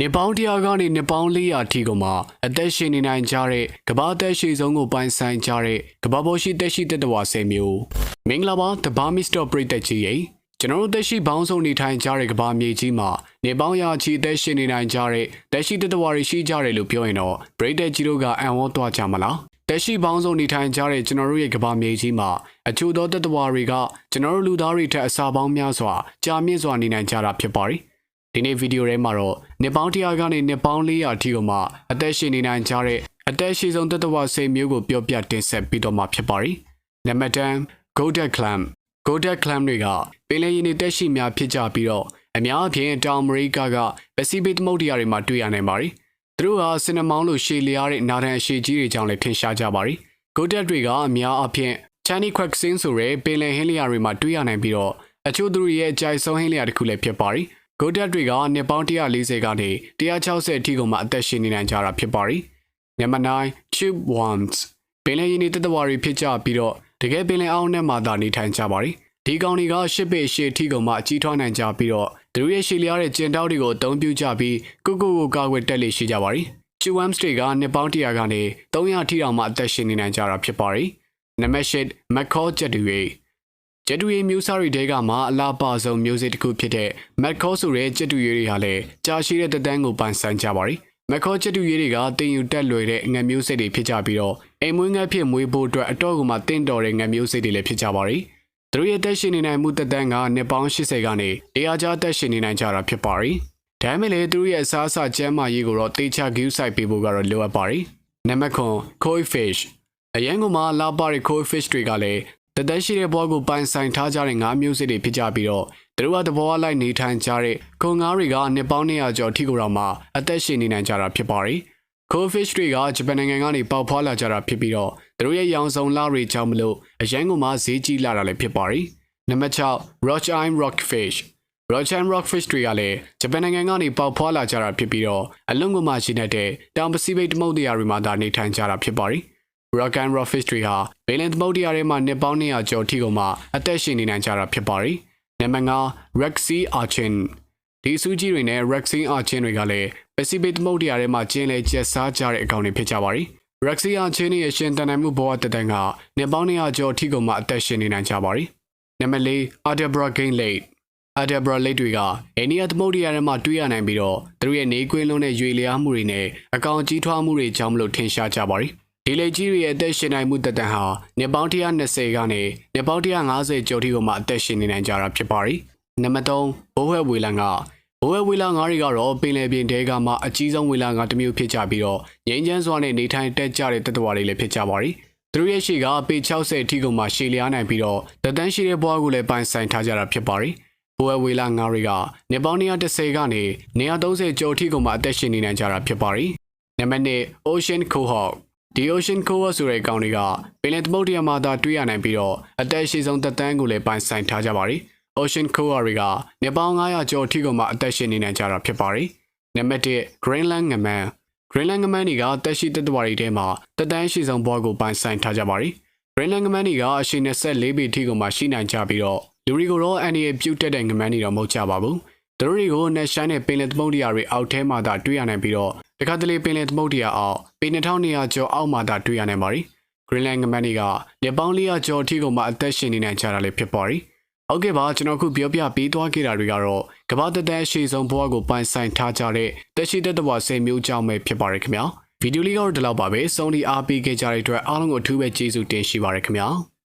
နေပေါင်းတရားကနေနေပေါင်း400ထိကိုမှအသက်ရှင်နေနိုင်ကြတဲ့ကမ္ဘာအသက်ရှည်ဆုံးကိုပိုင်ဆိုင်ကြတဲ့ကမ္ဘာပေါ်ရှိသက်ရှိသက်တော်ဆယ်မျိုးမင်္ဂလာပါတဘာမစ္စတာပရိသတ်ကြီးရေကျွန်တော်တို့သက်ရှိဘောင်းဆုံးနေထိုင်ကြတဲ့ကမ္ဘာမြေကြီးမှာနေပေါင်းရာချီအသက်ရှင်နေနိုင်ကြတဲ့သက်ရှိသက်တော်တွေရှိကြတယ်လို့ပြောရင်တော့ပရိသတ်ကြီးတို့ကအံ့ဩသွားကြမလားတက်ရှိပေါင်းစုံနေထိုင်ကြတဲ့ကျွန်တော်တို့ရဲ့ကမ္ဘာမြေကြီးမှာအချို့သောတတဝါတွေကကျွန်တော်တို့လူသားတွေထက်အစာပေါင်းများစွာကြာမြင့်စွာနေနိုင်ကြတာဖြစ်ပါတယ်။ ဒီနေ့ဗီဒီယိုထဲမှာတော့နှစ်ပေါင်း100ကနေနှစ်ပေါင်း400အထိကိုမှအသက်ရှင်နေနိုင်ကြတဲ့အသက်ရှိဆုံးတတဝါစိတ်မျိုးကိုပြောပြတင်ဆက်ပြီးတော့မှဖြစ်ပါတယ်။နံပါတ်10 Golden Clam Golden Clam တွေကပင်လယ်ရင်းတွေတက်ရှိများဖြစ်ကြပြီးတော့အများအပြားတောင်အမေရိကကပစိဖိတ်သမုဒ္ဒရာတွေမှာတွေ့ရနိုင်ပါတယ်။သူတို့ဟာစင်နမောင်းလိုရှည်လျားတဲ့နာဒန်အရှိကြီးတွေကြောင့်လည်းထင်ရှားကြပါရီ။ဂိုတက်တွေကအများအပြား Chani Quaxin ဆိုတဲ့ပင်လယ်ဟင်းလျာတွေမှာတွေ့ရနိုင်ပြီးတော့အချို့သူတို့ရဲ့အကြိုက်ဆုံးဟင်းလျာတစ်ခုလည်းဖြစ်ပါရီ။ ဂိုတက်တွေကနှစ်ပေါင်း140ကနေ160အထိကိုမှအသက်ရှင်နေနိုင်ကြတာဖြစ်ပါရီ။ Number 9 Tube Worms ပင်လယ်ရင်းတွေတက်တဝါတွေဖြစ်ကြပြီးတော့တကယ်ပင်လယ်အောင်းထဲမှာသာနေထိုင်ကြပါရီ။ဒီကောင်တွေကရှစ်ပေရှည်အထိကုန်မှအကြီးထွားနိုင်ကြပြီးတော့သူတို့ရဲ့ရှည်လျားတဲ့ကျင်တောက်တွေကိုအသုံးပြုကြပြီးကုကုကိုကာကွယ်တက်လေရှိကြပါရီ။ Chewam Street ကနှစ်ပေါင်း100ကနေ300ထိတောင်မှအသက်ရှင်နေနိုင်ကြတာဖြစ်ပါရီ။နံပါတ်8 McCall ကျက်တူ ရီကျက်တူရီမျိုးစားတွေတဲကမှအလားပါဆုံးမျိုးစစ်တစ်ခုဖြစ်တဲ့ McCall ဆိုတဲ့ကျက်တူရီတွေဟာလည်းကြာရှိတဲ့တသန်းကိုပိုင်ဆိုင်ကြပါရီ။ McCall ကျက်တူရီတွေကတင်ယူတက်လွယ်တဲ့ငှက်မျိုးစစ်တွေဖြစ်ကြပြီးတော့အိမ်မွေးငှက်ဖြစ်မွေးဖို့အတွက်အတော့ကမှတင့်တော်တဲ့ငှက်မျိုးစစ်တွေလည်းဖြစ်ကြပါရီ။သူတို့ရဲ့တက်ရှင်နေနိုင်မှုတသန်းကနှစ်ပေါင်း80ကနေတရားကြားတက်ရှင်နေနိုင်ကြတာဖြစ်ပါရီ။ဒါမဲ့လေသူတို့ရဲ့အစားအစာကျန်းမာရေးကိုတော့တေချာဂူးဆိုင်ပေးဖို့ကတော့လိုအပ်ပါရီ။နံပါတ်9 koi fish အရန်ကမှလာပါတဲ့ koi fish တွေကလည်း တသက်ရှိတဲ့ဘဝကိုပိုင်ဆိုင်ထားကြတဲ့ငါးမျိုးစစ်တွေဖြစ်ကြပြီးတော့သူတို့ကသဘောအလိုက်နေထိုင်ကြတဲ့ခုံငါးတွေကနှစ်ပေါင်း200ကျော်ထိကိုတော့မှအသက်ရှင်နေနိုင်ကြတာဖြစ်ပါရီ။ koi fish တွေကဂျပန်နိုင်ငံကနေပေါက်ဖွာလာကြတာဖြစ်ပြီးတော့သူတို့ရဲ့ရောင်စုံလာတွေကြောင့်မလို့အရန်ကမှဈေးကြီးလာတာလည်းဖြစ်ပါရီ။နံပါတ်6 rockine rockfish Rochen Rockfish တွေကလည်းဂျပန်နိုင်ငံကနေပေါက်ဖွာလာကြတာဖြစ်ပြီးတော့အလုံးကမှရှိနေတဲ့တောင်ပစိဖိတ်သမုဒ္ဒရာတွေမှာသာနေထိုင်ကြတာဖြစ်ပါရီ။ Rochen Rockfish တွေဟာဘယ်လင်သမုဒ္ဒရာတွေမှာနှစ်ပေါင်း200ကျော်ထိကုန်မှအသက်ရှင်နေနိုင်ကြတာဖြစ်ပါရီ။နံပါတ်5 Red Sea Urchin ဒီစူးကြီးတွေနဲ့ Red Sea Urchin တွေကလည်းပစိဖိတ်သမုဒ္ဒရာထဲမှာကျင်းလဲကျက်စားကြတဲ့အကောင်တွေဖြစ်ကြပါရီ။ Red Sea Urchin ရဲ့ရှင်တန်နိုင်မှုဘဝတတန်ကနှစ်ပေါင်း200ကျော်ထိကုန်မှအသက်ရှင်နေနိုင်ကြပါရီ။နံပါတ်4 Adabra Game Lake အဒဘရာလိတ်တွေကအိန္ဒိယသမုဒ္ဒရာထဲမှာတွေ့ရနိုင်ပြီးတော့သူတို့ရဲ့နေကွင်းလုံးနဲ့ရွေလျားမှုတွေနဲ့အကောင်ကြီးထွားမှုတွေကြောင့်မလို့ထင်ရှားကြပါရီ ဒီလေကြီးတွေရဲ့အသက်ရှင်နိုင်မှုတက်တန်ဟာနေပေါင်း120ကနေနေပေါင်း150ကျော်ထိကိုမှအသက်ရှင်နေနိုင်ကြတာဖြစ်ပါရီနံပါတ်3ဘိုးဟဲဝေလန်ကဘိုးဟဲဝေလန်ငါးတွေကတော့ပင်လယ်ပြင်တဲကမှအကြီးဆုံးဝေလန်ငါးတစ်မျိုးဖြစ်ကြပြီးတော့ငိမ့်ချမ်းစွာနဲ့နေထိုင်တက်ကြတဲ့တက်တော်တွေလည်းဖြစ်ကြပါရီသူတို့ရဲ့ရှေ့ကပေ60အထိကုန်မှရှည်လျားနိုင်ပြီးတော့တသန်းရှိတဲ့ဘွားကိုလည်းပိုင်ဆိုင်ထားကြတာဖြစ်ပါရီဘိုးဝေလာငါးတွေကနေပေါင်း130ကနေ130ကျော်ထိကုန်မှအသက်ရှင်နေနိုင်ကြတာဖြစ်ပါရီနံပါတ်1 Ocean Cohawk ဒီ Ocean Cohawk ဆိုတဲ့ကောင်တွေကပင်လယ်သမုဒ္ဒရာမှာသာတွေ့ရနိုင်ပြီးတော့အသက်ရှိဆုံးသက်တမ်းကိုလည်းပိုင်ဆိုင်ထားကြပါရီ Ocean Cohawk တွေကနေပေါင်း900ကျော်ထိကုန်မှအသက်ရှင်နေနိုင်ကြတာဖြစ်ပါရီနံပါတ်1 Greenland ငမန်း Greenland ငမန်းတွေကတက်ရှိတက်တဝါတွေထဲမှာတက်တန်းရှိဆုံးဘွားကိုပိုင်ဆိုင်ထားကြပါရီ Greenland ငမန်းတွေကအရှိ24ပေထိကုန်မှရှိနိုင်ကြပြီးတော့လူတွေကိုတော့အန်ဒီရဲ့ပြုတ်တက်တဲ့ငမန်းတွေတော့မဟုတ်ကြပါဘူး။သူတို့တွေကိုနဲ့ရှိုင်းတဲ့ပင်လယ်သမုဒ္ဒရာတွေအောက်ထဲမှာသာတွေ့ရနိုင်ပြီးတော့ တခါတလေပင်လယ်သမုဒ္ဒရာအောက်ပေ2200ကျော်အောက်မှာသာတွေ့ရနိုင်ပါရီ။ Greenland ငမန်းတွေကနေပေါင်း400ကျော်အထိကိုမှအသက်ရှင်နေနိုင်ကြတာလည်းဖြစ်ပါရီ။ဟုတ်ကဲ့ပါကျွန်တော်ခုပြောပြပေးသွားခဲ့တာတွေကတော့ကမ္ဘာတသက်ရှိဆုံးဘဝကိုပိုင်ဆိုင်ထားကြတဲ့တက်ရှိတဲ့တဘွားဆယ်မျိုးကြောင့်ပဲဖြစ်ပါရခင်ဗျာ။ဗီဒီယိုလေးကတော့ဒီလောက်ပါပဲ။စုံဒီအားပေးခဲ့ကြတဲ့အတွက်အားလုံးကိုအထူးပဲကျေးဇူးတင်ရှိပါရခင်ဗျာ။